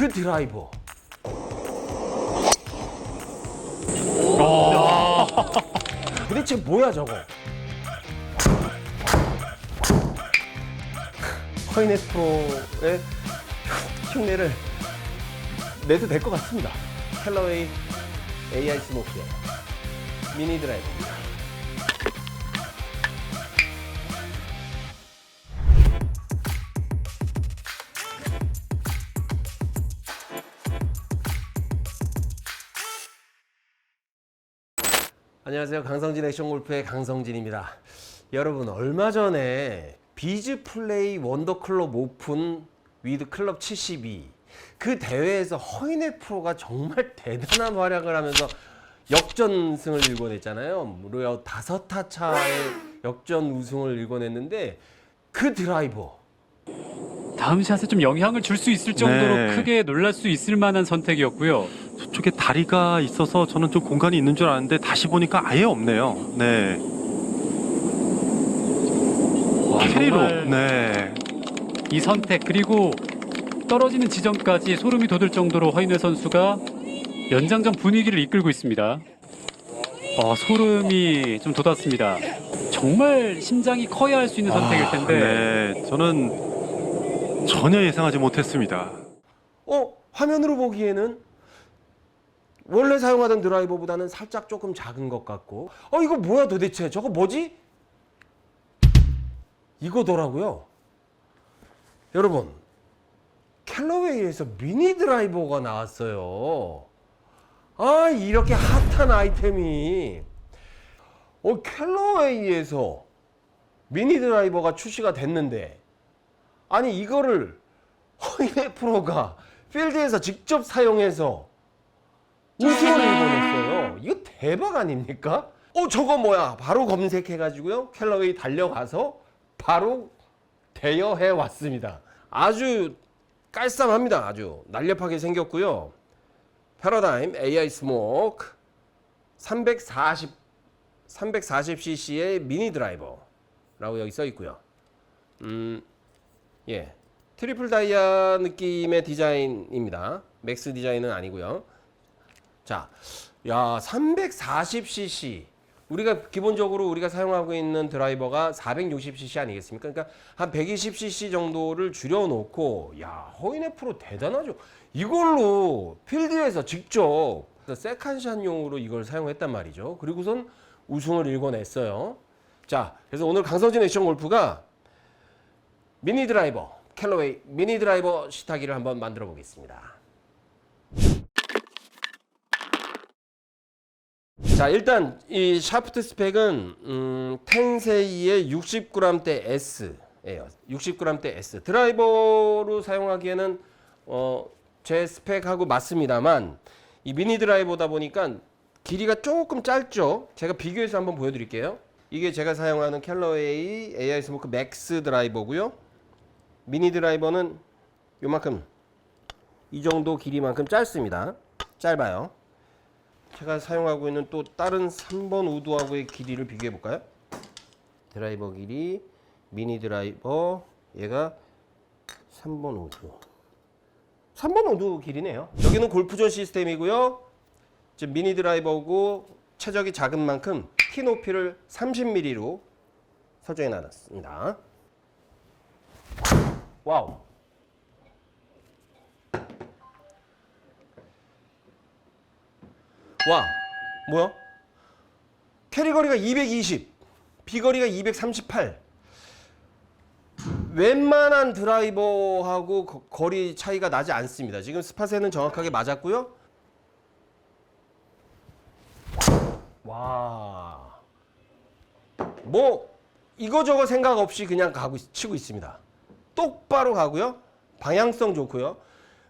그 드라이버. 도대체 뭐야 저거? 허이넷 프로의 흉내를 내도 될 것 같습니다. 캘러웨이 AI 스모키의 미니 드라이버입니다. 안녕하세요. 강성진 액션 골프의 강성진입니다. 여러분 얼마 전에 비즈 플레이 원더 클럽 오픈 위드 클럽 72 그 대회에서 허인의 프로가 정말 대단한 활약을 하면서 역전승을 일궈냈잖아요. 무려 다섯 타 차의 역전 우승을 일궈냈는데 그 드라이버 다음 샷에 좀 영향을 줄 수 있을 정도로 네. 크게 놀랄 수 있을 만한 선택이었고요. 저쪽에 다리가 있어서 저는 좀 공간이 있는 줄 알았는데 다시 보니까 아예 없네요. 네. 와, 캐리로. 정말 네. 이 선택 그리고 떨어지는 지점까지 소름이 돋을 정도로 허인회 선수가 연장전 분위기를 이끌고 있습니다. 어, 소름이 좀 돋았습니다. 정말 심장이 커야 할 수 있는 선택일 아, 텐데 네. 저는 전혀 예상하지 못했습니다. 어 화면으로 보기에는 원래 사용하던 드라이버보다는 살짝 조금 작은 것 같고. 어 이거 뭐야 도대체? 저거 뭐지? 이거더라고요. 여러분 캘러웨이에서 미니 드라이버가 나왔어요. 아 이렇게 핫한 아이템이. 어 캘러웨이에서 미니 드라이버가 출시가 됐는데 아니 이거를 허이네 프로가 필드에서 직접 사용해서 우승을 일궈냈어요. 이거 대박 아닙니까? 어 저거 뭐야? 바로 검색해가지고요. 캘러웨이 달려가서 바로 대여해 왔습니다. 아주 깔쌈합니다. 아주 날렵하게 생겼고요. 패러다임 AI 스모크 340 340cc의 미니 드라이버라고 여기 써 있고요. 음, 예. 트리플 다이아 느낌의 디자인입니다. 맥스 디자인은 아니고요. 자, 야, 340cc. 우리가 기본적으로 우리가 사용하고 있는 드라이버가 460cc 아니겠습니까? 그러니까 한 120cc 정도를 줄여 놓고 야, 허인의 프로 대단하죠. 이걸로 필드에서 직접 세컨샷용으로 이걸 사용했단 말이죠. 그리고선 우승을 일궈냈어요. 자, 그래서 오늘 강성진 액션 골프가 미니 드라이버 캘러웨이 미니 드라이버 시타기를 한번 만들어 보겠습니다. 자 일단 이 샤프트 스펙은 음, 텐세이의 60g대 S예요. 60g대 S 드라이버로 사용하기에는 어, 제 스펙하고 맞습니다만 이 미니 드라이버다 보니까 길이가 조금 짧죠. 제가 비교해서 한번 보여드릴게요. 이게 제가 사용하는 캘러웨이 AI 스모크 맥스 드라이버고요. 미니 드라이버는 요만큼 이 정도 길이만큼 짧습니다. 짧아요. 제가 사용하고 있는 또 다른 3번 우드하고의 길이를 비교해 볼까요? 드라이버 길이 미니 드라이버 얘가 3번 우드 3번 우드 길이네요. 여기는 골프존 시스템이고요. 지금 미니 드라이버고 최적이 작은 만큼 키 높이를 30mm로 설정해 놨습니다. 와우. 와, 뭐야? 캐리 거리가 220, 비거리가 238. 웬만한 드라이버하고 거- 거리 차이가 나지 않습니다. 지금 스팟에는 정확하게 맞았고요. 와. 뭐 이거저거 생각 없이 그냥 가고 있- 치고 있습니다. 똑바로 가고요. 방향성 좋고요.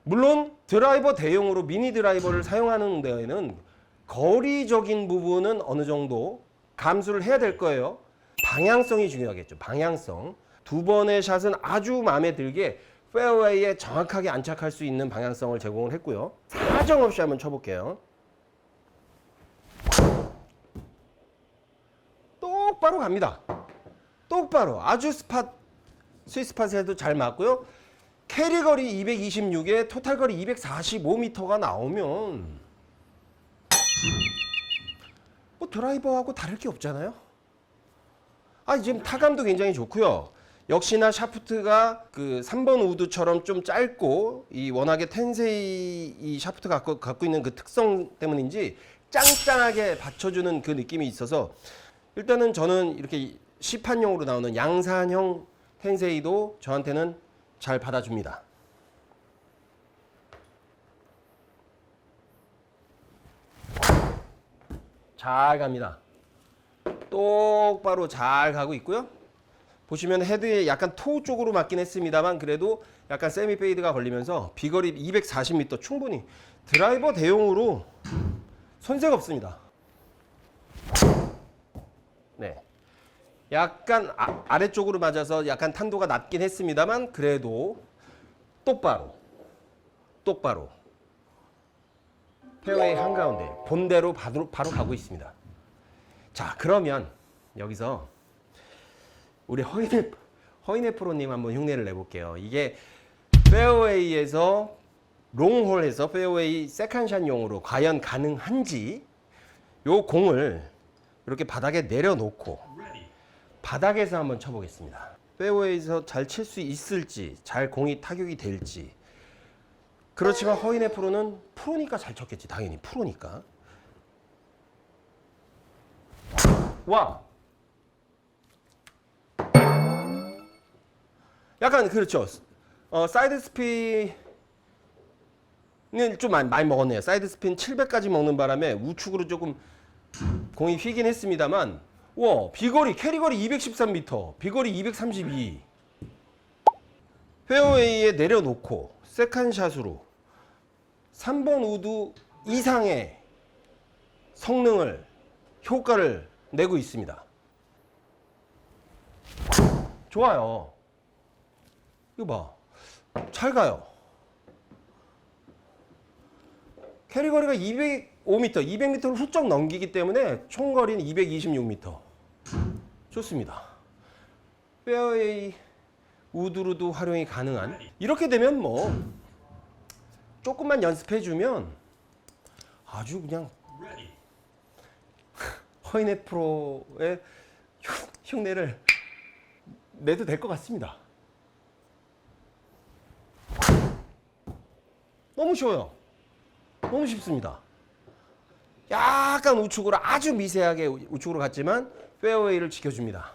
물론 드라이버 대용으로 미니 드라이버를 사용하는 데에는 거리적인 부분은 어느 정도 감수를 해야 될 거예요. 방향성이 중요하겠죠. 방향성. 두 번의 샷은 아주 마음에 들게 페어웨이에 정확하게 안착할 수 있는 방향성을 제공을 했고요. 사정없이 한번 쳐볼게요. 똑바로 갑니다. 똑바로 아주 스팟 스위스팟에도 잘 맞고요. 캐리 거리 226에 토탈 거리 245m가 나오면 뭐 드라이버하고 다를 게 없잖아요. 아 지금 타감도 굉장히 좋고요. 역시나 샤프트가 그 3번 우드처럼 좀 짧고 이 워낙에 텐세이 이 샤프트가 갖고, 갖고 있는 그 특성 때문인지 짱짱하게 받쳐주는 그 느낌이 있어서 일단은 저는 이렇게 시판용으로 나오는 양산형 텐세이도 저한테는 잘 받아줍니다. 잘 갑니다. 똑바로 잘 가고 있고요. 보시면 헤드에 약간 토우 쪽으로 맞긴 했습니다만 그래도 약간 세미 페이드가 걸리면서 비거리 240m 충분히 드라이버 대용으로 손색 없습니다. 네. 약간 아, 아래쪽으로 맞아서 약간 탄도가 낮긴 했습니다만 그래도 똑바로 똑바로 페어웨이 한가운데 본대로 바로, 바로 가고 있습니다. 자 그러면 여기서 우리 허인의 허인의 프로님 한번 흉내를 내볼게요. 이게 페어웨이에서 롱홀에서 페어웨이 세컨샷용으로 과연 가능한지 요 공을 이렇게 바닥에 내려놓고 바닥에서 한번 쳐보겠습니다. 페어웨이에서 잘 칠 수 있을지 잘 공이 타격이 될지 그렇지만 허인의 프로는 프로니까 잘 쳤겠지 당연히. 프로니까. 와! 약간 그렇죠. 어, 사이드 스핀은 좀 많이, 많이 먹었네요. 사이드 스핀 700까지 먹는 바람에 우측으로 조금 공이 휘긴 했습니다만 와 비거리 캐리거리 213m 비거리 232 페어웨이에 내려놓고 세컨샷으로 3번 우드 이상의 성능을 효과를 내고 있습니다. 좋아요. 이거 봐. 잘 가요. 캐리 거리가 205m, 200m를 훌쩍 넘기기 때문에 총 거리는 226m. 좋습니다. 페어웨이 우드로도 활용이 가능한 이렇게 되면 뭐 조금만 연습해 주면 아주 그냥 허인의 프로의 흉- 흉내를 내도 될 것 같습니다. 너무 쉬워요. 너무 쉽습니다. 약간 우측으로 아주 미세하게 우- 우측으로 갔지만 페어웨이를 지켜줍니다.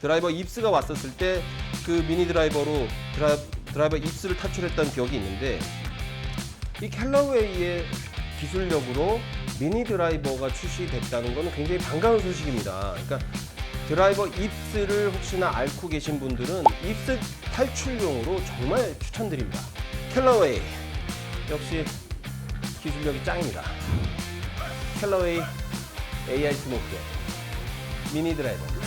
드라이버 입스가 왔었을 때 그 미니 드라이버로 드라, 드라이버 입스를 탈출했던 기억이 있는데 이 캘러웨이의 기술력으로 미니 드라이버가 출시됐다는 것은 굉장히 반가운 소식입니다. 그러니까 드라이버 입스를 혹시나 앓고 계신 분들은 입스 탈출용으로 정말 추천드립니다. 캘러웨이 역시 기술력이 짱입니다. 캘러웨이 AI 스모크 미니 드라이버입니다.